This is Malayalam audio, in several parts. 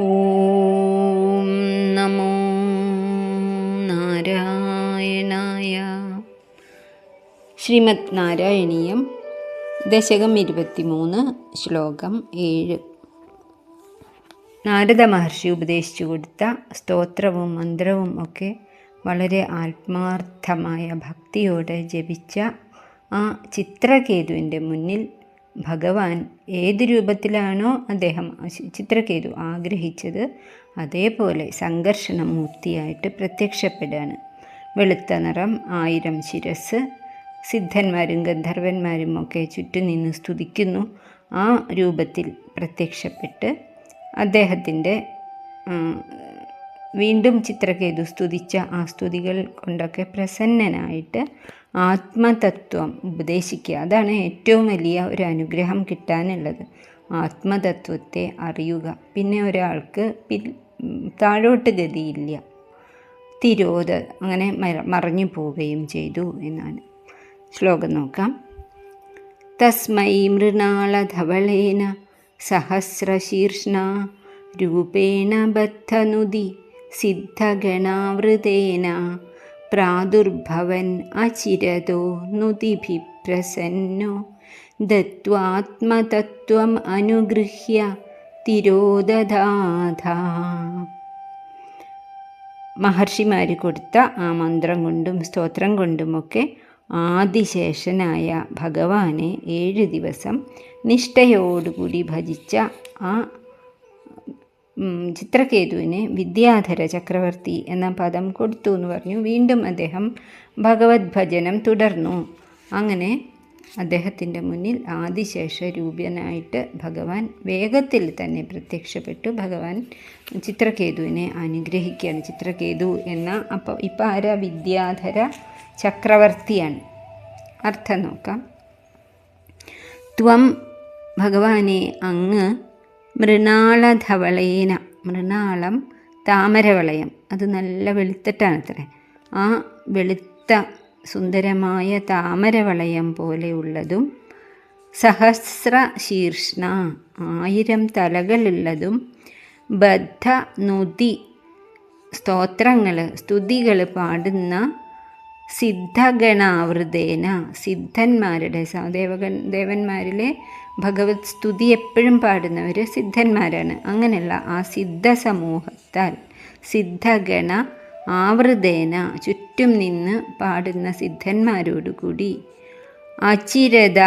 ഓം നമോ നാരായണായ. ശ്രീമദ് നാരായണീയം ദശകം ഇരുപത്തിമൂന്ന് ശ്ലോകം ഏഴ്. നാരദ മഹർഷി ഉപദേശിച്ചു കൊടുത്ത സ്തോത്രവും മന്ത്രവും ഒക്കെ വളരെ ആത്മാർത്ഥമായ ഭക്തിയോടെ ജപിച്ച ആ ചിത്രകേതുവിന്റെ മുന്നിൽ ഭഗവാൻ ഏത് രൂപത്തിലാണോ അദ്ദേഹം ചിത്രകേതു ആഗ്രഹിച്ചത് അതേപോലെ സംഘർഷണ മൂർത്തിയായിട്ട് പ്രത്യക്ഷപ്പെടുകയാണ് വെളുത്ത നിറം ആയിരം ശിരസ് സിദ്ധന്മാരും ഗന്ധർവന്മാരും ഒക്കെ ചുറ്റും നിന്ന് സ്തുതിക്കുന്നു. ആ രൂപത്തിൽ പ്രത്യക്ഷപ്പെട്ട് അദ്ദേഹത്തിന്റെ വീണ്ടും ചിത്രകേതു സ്തുതിച്ച ആ സ്തുതികൾ കൊണ്ടൊക്കെ പ്രസന്നനായിട്ട് ആത്മതത്വം ഉപദേശിക്കുക. അതാണ് ഏറ്റവും വലിയ ഒരു അനുഗ്രഹം കിട്ടാനുള്ളത്. ആത്മതത്വത്തെ അറിയുക. പിന്നെ ഒരാൾക്ക് താഴോട്ട് ഗതിയില്ല. തിരോധ അങ്ങനെ മറഞ്ഞു പോവുകയും ചെയ്തു എന്നാണ്. ശ്ലോകം നോക്കാം. തസ്മൈ മൃണാളധവളേന സഹസ്രശീർഷ്ണ രൂപേണ ബദ്ധനുതി സിദ്ധഗണാവൃതേന പ്രാദുർഭവൻ അചിരതോ നുതിഭിപ്രസന്നോ. ദത്വാത്മതത്വം അനുഗൃഹ്യ തിരോദധാധ. മഹർഷിമാർ കൊടുത്ത ആ മന്ത്രം കൊണ്ടും സ്തോത്രം കൊണ്ടുമൊക്കെ ആദിശേഷനായ ഭഗവാനെ ഏഴ് ദിവസം നിഷ്ഠയോടുകൂടി ഭജിച്ച ആ ചിത്രകേതുവിന് വിദ്യാധര ചക്രവർത്തി എന്ന പദം കൊടുത്തു എന്ന് പറഞ്ഞു. വീണ്ടും അദ്ദേഹം ഭഗവത് ഭജനം തുടർന്നു. അങ്ങനെ അദ്ദേഹത്തിന്റെ മുന്നിൽ ആദിശേഷ രൂപനായിട്ട് ഭഗവാൻ വേഗത്തിൽ തന്നെ പ്രത്യക്ഷപ്പെട്ടു. ഭഗവാൻ ചിത്രകേതുവിനെ അനുഗ്രഹിക്കുകയാണ്. ചിത്രകേതു എന്ന അപ്പോൾ ഇപ്പം ആരാ? വിദ്യാധര ചക്രവർത്തിയാണ്. അർത്ഥം നോക്കാം. ത്വം ഭഗവാനെ അങ്ങ് മൃണാളധവളേന. മൃണാളം താമരവളയം. അത് നല്ല വെളുത്തിട്ടാണ് അത്ര ആ വെളുത്ത സുന്ദരമായ താമരവളയം പോലെയുള്ളതും സഹസ്ര ശീർഷ്ണ ആയിരം തലകളുള്ളതും ബദ്ധ നുതി സ്തോത്രങ്ങൾ സ്തുതികൾ പാടുന്ന സിദ്ധഗണാവൃതേന സിദ്ധന്മാരുടെ ദേവഗൺ ദേവന്മാരിലെ ഭഗവത് സ്തുതി എപ്പോഴും പാടുന്നവർ സിദ്ധന്മാരാണ്. അങ്ങനെയുള്ള ആ സിദ്ധ സമൂഹത്താൽ സിദ്ധഗണ ആവൃതേന ചുറ്റും നിന്ന് പാടുന്ന സിദ്ധന്മാരോടുകൂടി അചിരത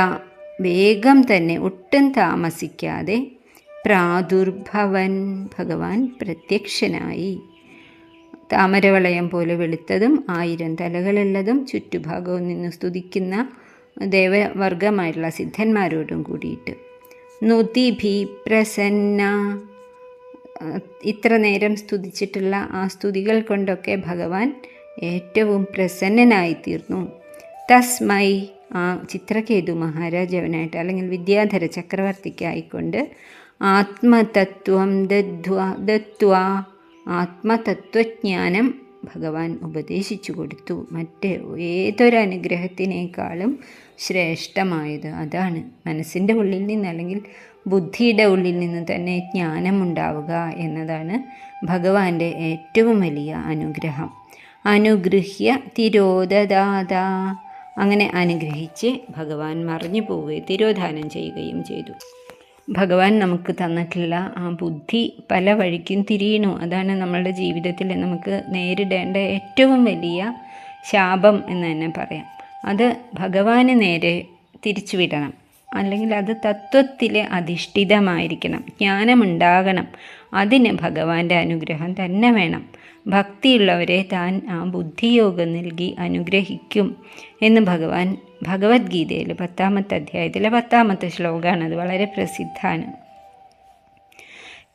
വേഗം തന്നെ ഒട്ടും താമസിക്കാതെ പ്രാദുർഭവൻ ഭഗവാൻ പ്രത്യക്ഷനായി താമരവളയം പോലെ വെളുത്തതും ആയിരം തലകളുള്ളതും ചുറ്റുഭാഗവും നിന്ന് സ്തുതിക്കുന്ന ദേവവർഗമായിട്ടുള്ള സിദ്ധന്മാരോടും കൂടിയിട്ട്. നുതിഭി പ്രസന്ന ഇത്ര നേരം സ്തുതിച്ചിട്ടുള്ള ആ സ്തുതികൾ കൊണ്ടൊക്കെ ഭഗവാൻ ഏറ്റവും പ്രസന്നനായിത്തീർന്നു. തസ്മൈ ആ ചിത്രകേതു മഹാരാജാവിനായിട്ട് അല്ലെങ്കിൽ വിദ്യാധര ചക്രവർത്തിക്കായിക്കൊണ്ട് ആത്മതത്വം ദത്വ ദത്വ ആത്മതത്വജ്ഞാനം ഭഗവാൻ ഉപദേശിച്ചു കൊടുത്തു. മറ്റ് ഏതൊരനുഗ്രഹത്തിനേക്കാളും ശ്രേഷ്ഠമായത് അതാണ്. മനസ്സിന്റെ ഉള്ളിൽ നിന്ന് അല്ലെങ്കിൽ ബുദ്ധിയുടെ ഉള്ളിൽ നിന്ന് തന്നെ ജ്ഞാനമുണ്ടാവുക എന്നതാണ് ഭഗവാന്റെ ഏറ്റവും വലിയ അനുഗ്രഹം. അനുഗ്രഹ്യ തിരോധദാത. അങ്ങനെ അനുഗ്രഹിച്ച് ഭഗവാൻ മറിഞ്ഞു പോവുകയും തിരോധാനം ചെയ്യുകയും ചെയ്തു. ഭഗവാൻ നമുക്ക് തന്നിട്ടുള്ള ആ ബുദ്ധി പല വഴിക്കും തിരിയണു. അതാണ് നമ്മളുടെ ജീവിതത്തിൽ നമുക്ക് നേരിടേണ്ട ഏറ്റവും വലിയ ശാപം എന്ന് തന്നെ പറയാം. അത് ഭഗവാന് നേരെ തിരിച്ചുവിടണം. അല്ലെങ്കിൽ അത് തത്വത്തിൽ അധിഷ്ഠിതമായിരിക്കണം. ജ്ഞാനമുണ്ടാകണം. അതിന് ഭഗവാന്റെ അനുഗ്രഹം തന്നെ വേണം. ഭക്തിയുള്ളവരെ താൻ ആ ബുദ്ധിയോഗം നൽകി അനുഗ്രഹിക്കും എന്ന് ഭഗവാൻ ഭഗവത്ഗീതയിൽ പത്താമത്തെ അധ്യായത്തിലെ പത്താമത്തെ ശ്ലോകമാണ്. അത് വളരെ പ്രസിദ്ധമാണ്.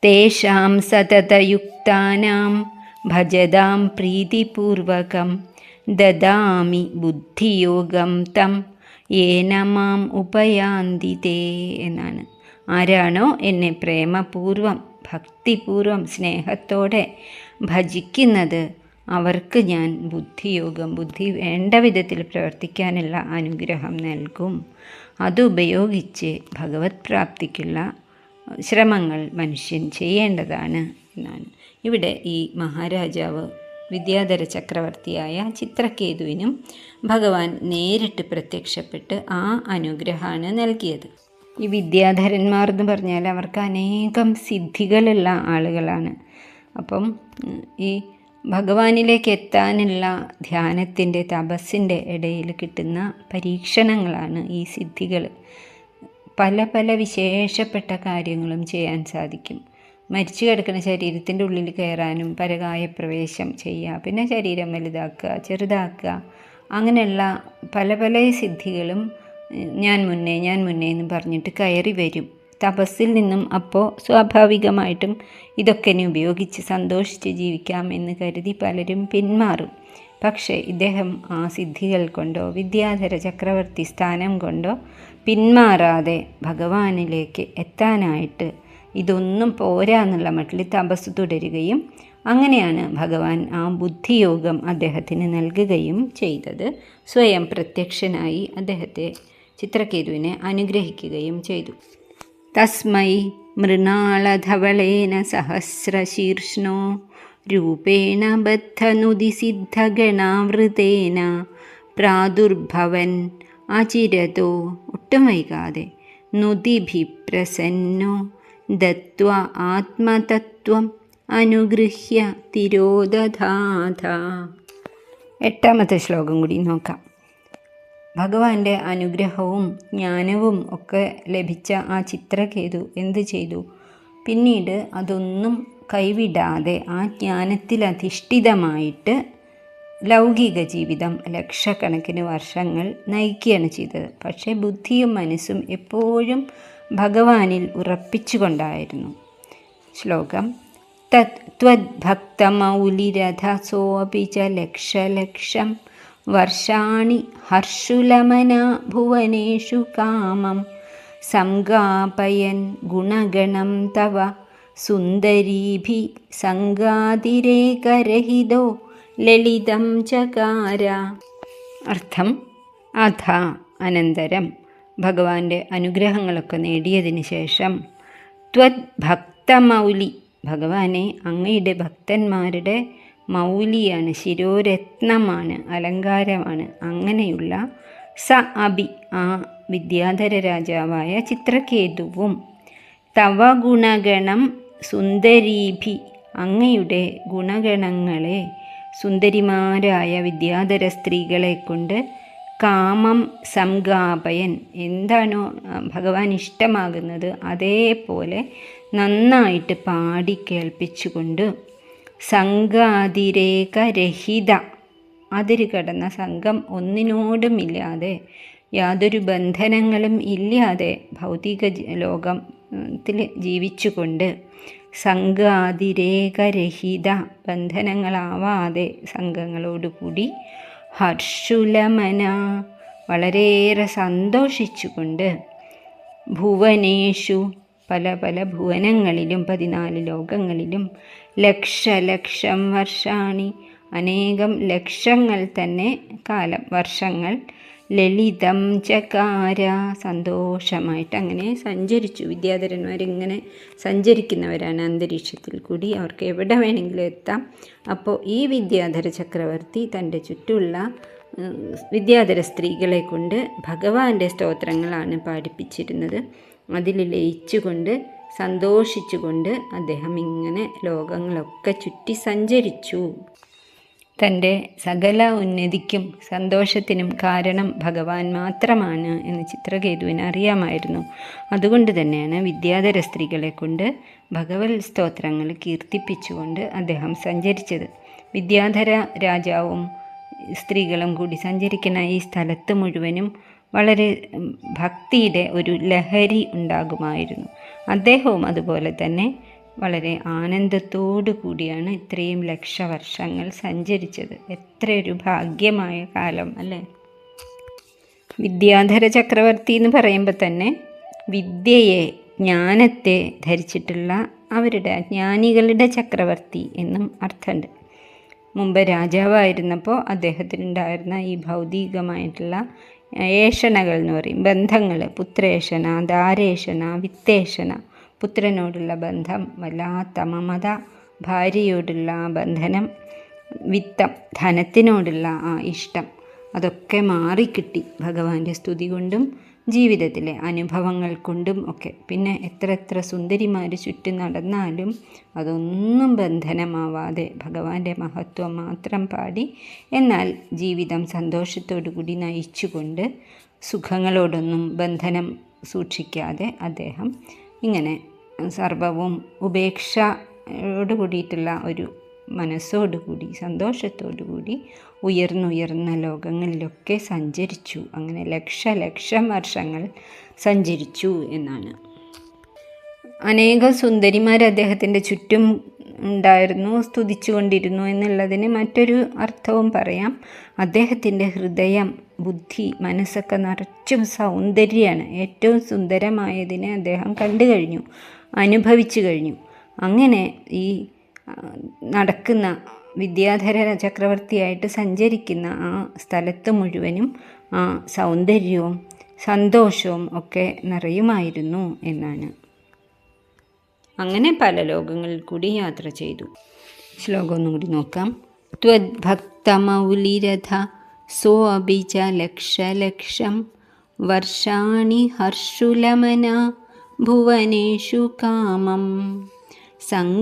തേഷാം സതതയുക്താനാം ഭജതാം പ്രീതിപൂർവകം ദദാമി ബുദ്ധിയോഗം തം ഏനമാം ഉപയാന്തി തേ എന്നാണ്. ആരാണോ എന്നെ പ്രേമപൂർവം ഭക്തിപൂർവം സ്നേഹത്തോടെ ഭജിക്കുന്നത് അവർക്ക് ഞാൻ ബുദ്ധിയോഗം ബുദ്ധി വേണ്ട വിധത്തിൽ പ്രവർത്തിക്കാനുള്ള അനുഗ്രഹം നൽകും. അതുപയോഗിച്ച് ഭഗവത് പ്രാപ്തിക്കുള്ള ശ്രമങ്ങൾ മനുഷ്യൻ ചെയ്യേണ്ടതാണ് എന്നാണ്. ഇവിടെ ഈ മഹാരാജാവ് വിദ്യാധര ചക്രവർത്തിയായ ചിത്രകേതുവിനും ഭഗവാൻ നേരിട്ട് പ്രത്യക്ഷപ്പെട്ട് ആ അനുഗ്രഹമാണ് നൽകിയത്. ഈ വിദ്യാധരന്മാർ എന്ന് പറഞ്ഞാൽ അവർക്ക് അനേകം സിദ്ധികളുള്ള ആളുകളാണ്. അപ്പം ഈ ഭഗവാനിലേക്ക് എത്താനുള്ള ധ്യാനത്തിന്റെ തപസ്സിന്റെ ഇടയിൽ കിട്ടുന്ന പരീക്ഷണങ്ങളാണ് ഈ സിദ്ധികൾ പല പല വിശേഷപ്പെട്ട കാര്യങ്ങളും ചെയ്യാൻ സാധിക്കും. മരിച്ചു കിടക്കുന്ന ശരീരത്തിന്റെ ഉള്ളിൽ കയറാനും പരകായ പ്രവേശം ചെയ്യുക പിന്നെ ശരീരം വലുതാക്കുക ചെറുതാക്കുക അങ്ങനെയുള്ള പല പല സിദ്ധികളും ഞാൻ മുന്നേ ഞാൻ മുന്നേ എന്ന് പറഞ്ഞിട്ട് കയറി വരും. തപസ്സിൽ നിന്നും അപ്പോൾ സ്വാഭാവികമായിട്ടും ഇതൊക്കെ ഉപയോഗിച്ച് സന്തോഷിച്ച് ജീവിക്കാം എന്ന് കരുതി പലരും പിന്മാറും. പക്ഷേ ഇദ്ദേഹം ആ സിദ്ധികൾ കൊണ്ടോ വിദ്യാധര ചക്രവർത്തി സ്ഥാനം കൊണ്ടോ പിന്മാറാതെ ഭഗവാനിലേക്ക് എത്താനായിട്ട് ഇതൊന്നും പോരാ എന്നുള്ള മട്ടിൽ തപസ് തുടരുകയും അങ്ങനെയാണ് ഭഗവാൻ ആ ബുദ്ധിയോഗം അദ്ദേഹത്തിന് നൽകുകയും ചെയ്തത്. സ്വയം പ്രത്യക്ഷനായി അദ്ദേഹത്തെ ചിത്രകേതുവിനെ അനുഗ്രഹിക്കുകയും ചെയ്തു. തസ്മൈ മൃണാളധവളേന സഹസ്രശീർഷ്ണോ രൂപേണ ബദ്ധനുദിസിദ്ധഗണാവൃതേന പ്രാദുർഭവൻ അചിരതോ ഒട്ടും വൈകാതെ നുതിഭിപ്രസന്നോ ദത്വ ആത്മതത്വം അനുഗൃഹ്യ തിരോദധാത. എട്ടാമത്തെ ശ്ലോകം കൂടി നോക്കാം. ഭഗവാന്റെ അനുഗ്രഹവും ജ്ഞാനവും ഒക്കെ ലഭിച്ച ആ ചിത്രകേതു എന്ത് ചെയ്തു? പിന്നീട് അതൊന്നും കൈവിടാതെ ആ ജ്ഞാനത്തിൽ അധിഷ്ഠിതമായിട്ട് ലൗകിക ജീവിതം ലക്ഷക്കണക്കിന് വർഷങ്ങൾ നയിക്കുകയാണ് ചെയ്തത്. പക്ഷേ ബുദ്ധിയും മനസ്സും എപ്പോഴും ഭഗവാനിൽ ഉറപ്പിച്ചുകൊണ്ടായിരുന്നു. ശ്ലോകം തത് ത്വദ്ഭക്തമൗലിരഥ സോപിച്ച ലക്ഷലക്ഷം വർഷാണി ഹർഷുലമന ഭുവനേഷു കാമം. സംഗാപയൻ ഗുണഗണം തവ. സുന്ദരീഭി സംഗാതിരേകരഹിതോ ലളിതം ചകാര. അർത്ഥം അധ അനന്തരം. ഭഗവാന്റെ അനുഗ്രഹങ്ങളൊക്കെ നേടിയതിന് ശേഷം ത്വത് ഭക്തമൗലി ഭഗവാനെ അങ്ങയുടെ ഭക്തന്മാരുടെ മൗലിയാണ് ശിരോരത്നമാണ് അലങ്കാരമാണ്. അങ്ങനെയുള്ള സ അബി ആ വിദ്യാധര രാജാവായ ചിത്രകേതുവും തവ ഗുണഗണം സുന്ദരീഭി അങ്ങയുടെ ഗുണഗണങ്ങളെ സുന്ദരിമാരായ വിദ്യാധര സ്ത്രീകളെ കൊണ്ട് കാമം സംഗാപയൻ എന്താണോ ഭഗവാൻ ഇഷ്ടമാകുന്നത് അതേപോലെ നന്നായിട്ട് പാടി കേൾപ്പിച്ചുകൊണ്ട് സംഘാതിരേകരഹിത. അതിര് കടന്ന സംഘം ഒന്നിനോടുമില്ലാതെ യാതൊരു ബന്ധനങ്ങളും ഇല്ലാതെ ഭൗതിക ലോകത്തിൽ ജീവിച്ചുകൊണ്ട് സംഘാതിരേകരഹിത ബന്ധനങ്ങളാവാതെ സംഘങ്ങളോടുകൂടി ഹർഷുലമന വളരെയേറെ സന്തോഷിച്ചുകൊണ്ട് ഭുവനേഷു പല പല ഭുവനങ്ങളിലും പതിനാല് ലോകങ്ങളിലും ലക്ഷലക്ഷം വർഷാണി. അനേകം ലക്ഷങ്ങൾ തന്നെ കാലം. വർഷങ്ങൾ ലളിതം ചകാര സന്തോഷമായിട്ട് അങ്ങനെ സഞ്ചരിച്ചു. വിദ്യാധരന്മാരിങ്ങനെ സഞ്ചരിക്കുന്നവരാണ് അന്തരീക്ഷത്തിൽ കൂടി. അവർക്ക് എവിടെ വേണമെങ്കിലും എത്താം. അപ്പോൾ ഈ വിദ്യാധര ചക്രവർത്തി തന്റെ ചുറ്റുമുള്ള വിദ്യാധര സ്ത്രീകളെ കൊണ്ട് ഭഗവാന്റെ സ്തോത്രങ്ങളാണ് പാടിപ്പിച്ചിരുന്നത്. അതിൽ ലയിച്ചുകൊണ്ട് സന്തോഷിച്ചുകൊണ്ട് അദ്ദേഹം ഇങ്ങനെ ലോകങ്ങളൊക്കെ ചുറ്റി സഞ്ചരിച്ചു. തന്റെ സകല ഉന്നതിക്കും സന്തോഷത്തിനും കാരണം ഭഗവാൻ മാത്രമാണ് എന്ന് ചിത്രകേതുവിന് അറിയാമായിരുന്നു. അതുകൊണ്ട് തന്നെയാണ് വിദ്യാധര സ്ത്രീകളെ കൊണ്ട് ഭഗവത് സ്തോത്രങ്ങൾ കീർത്തിപ്പിച്ചുകൊണ്ട് അദ്ദേഹം സഞ്ചരിച്ചത്. വിദ്യാധര രാജാവും സ്ത്രീകളും കൂടി സഞ്ചരിക്കുന്ന ഈ സ്ഥലത്ത് മുഴുവനും വളരെ ഭക്തിയുടെ ഒരു ലഹരി ഉണ്ടാകുമായിരുന്നു. അദ്ദേഹവും അതുപോലെ തന്നെ വളരെ ആനന്ദത്തോടു കൂടിയാണ് ഇത്രയും ലക്ഷവർഷങ്ങൾ സഞ്ചരിച്ചത്. എത്രയൊരു ഭാഗ്യമായ കാലം അല്ലേ? വിദ്യാധര ചക്രവർത്തി എന്ന് പറയുമ്പോൾ തന്നെ വിദ്യയെ ജ്ഞാനത്തെ ധരിച്ചിട്ടുള്ള അവരുടെ ജ്ഞാനികളുടെ ചക്രവർത്തി എന്നും അർത്ഥമുണ്ട്. മുമ്പ് രാജാവായിരുന്നപ്പോൾ അദ്ദേഹത്തിനുണ്ടായിരുന്ന ഈ ഭൗതികമായിട്ടുള്ള ഏഷണകൾ എന്ന് പറയും. ബന്ധങ്ങൾ പുത്രേഷണ ദാരേഷണ വിത്തേഷണ. പുത്രനോടുള്ള ബന്ധം വല്ലാത്ത മമത ഭാര്യയോടുള്ള ബന്ധനം വിത്തം ധനത്തിനോടുള്ള ആ ഇഷ്ടം. അതൊക്കെ മാറിക്കിട്ടി ഭഗവാന്റെ സ്തുതി കൊണ്ടും ജീവിതത്തിലെ അനുഭവങ്ങൾ കൊണ്ടും ഒക്കെ. പിന്നെ എത്ര എത്ര സുന്ദരിമാർ ചുറ്റും നടന്നാലും അതൊന്നും ബന്ധനമാവാതെ ഭഗവാന്റെ മഹത്വം മാത്രം പാടി എന്നാൽ ജീവിതം സന്തോഷത്തോടു കൂടി നയിച്ചുകൊണ്ട് സുഖങ്ങളോടൊന്നും ബന്ധനം സൂക്ഷിക്കാതെ അദ്ദേഹം ഇങ്ങനെ സർവവും ഉപേക്ഷയോട് കൂടിയിട്ടുള്ള ഒരു മനസ്സോടുകൂടി സന്തോഷത്തോടുകൂടി ഉയർന്നുയർന്ന ലോകങ്ങളിലൊക്കെ സഞ്ചരിച്ചു. അങ്ങനെ ലക്ഷലക്ഷം വർഷങ്ങൾ സഞ്ചരിച്ചു എന്നാണ്. അനേകം സുന്ദരിമാർ അദ്ദേഹത്തിന്റെ ചുറ്റും ഉണ്ടായിരുന്നു സ്തുതിച്ചുകൊണ്ടിരുന്നു എന്നുള്ളതിന് മറ്റൊരു അർത്ഥവും പറയാം. അദ്ദേഹത്തിന്റെ ഹൃദയം ബുദ്ധി മനസ്സൊക്കെ നിറച്ചും സൗന്ദര്യമാണ്. ഏറ്റവും സുന്ദരമായതിനെ അദ്ദേഹം കണ്ടു കഴിഞ്ഞു അനുഭവിച്ചു കഴിഞ്ഞു. അങ്ങനെ ഈ നടക്കുന്ന വിദ്യാധര ചക്രവർത്തിയായിട്ട് സഞ്ചരിക്കുന്ന ആ സ്ഥലത്ത് മുഴുവനും ആ സൗന്ദര്യവും സന്തോഷവും ഒക്കെ നിറയുമായിരുന്നു എന്നാണ്. അങ്ങനെ പല ലോകങ്ങളിൽ കൂടി യാത്ര ചെയ്തു. ശ്ലോകം ഒന്നും കൂടി നോക്കാം. ത്വദ്ഭക്തമൗലിരഥ ലക്ഷ ലക്ഷലക്ഷം വർഷാണി ഹർഷുലമന ഭുവനേഷു കാമം. സങ്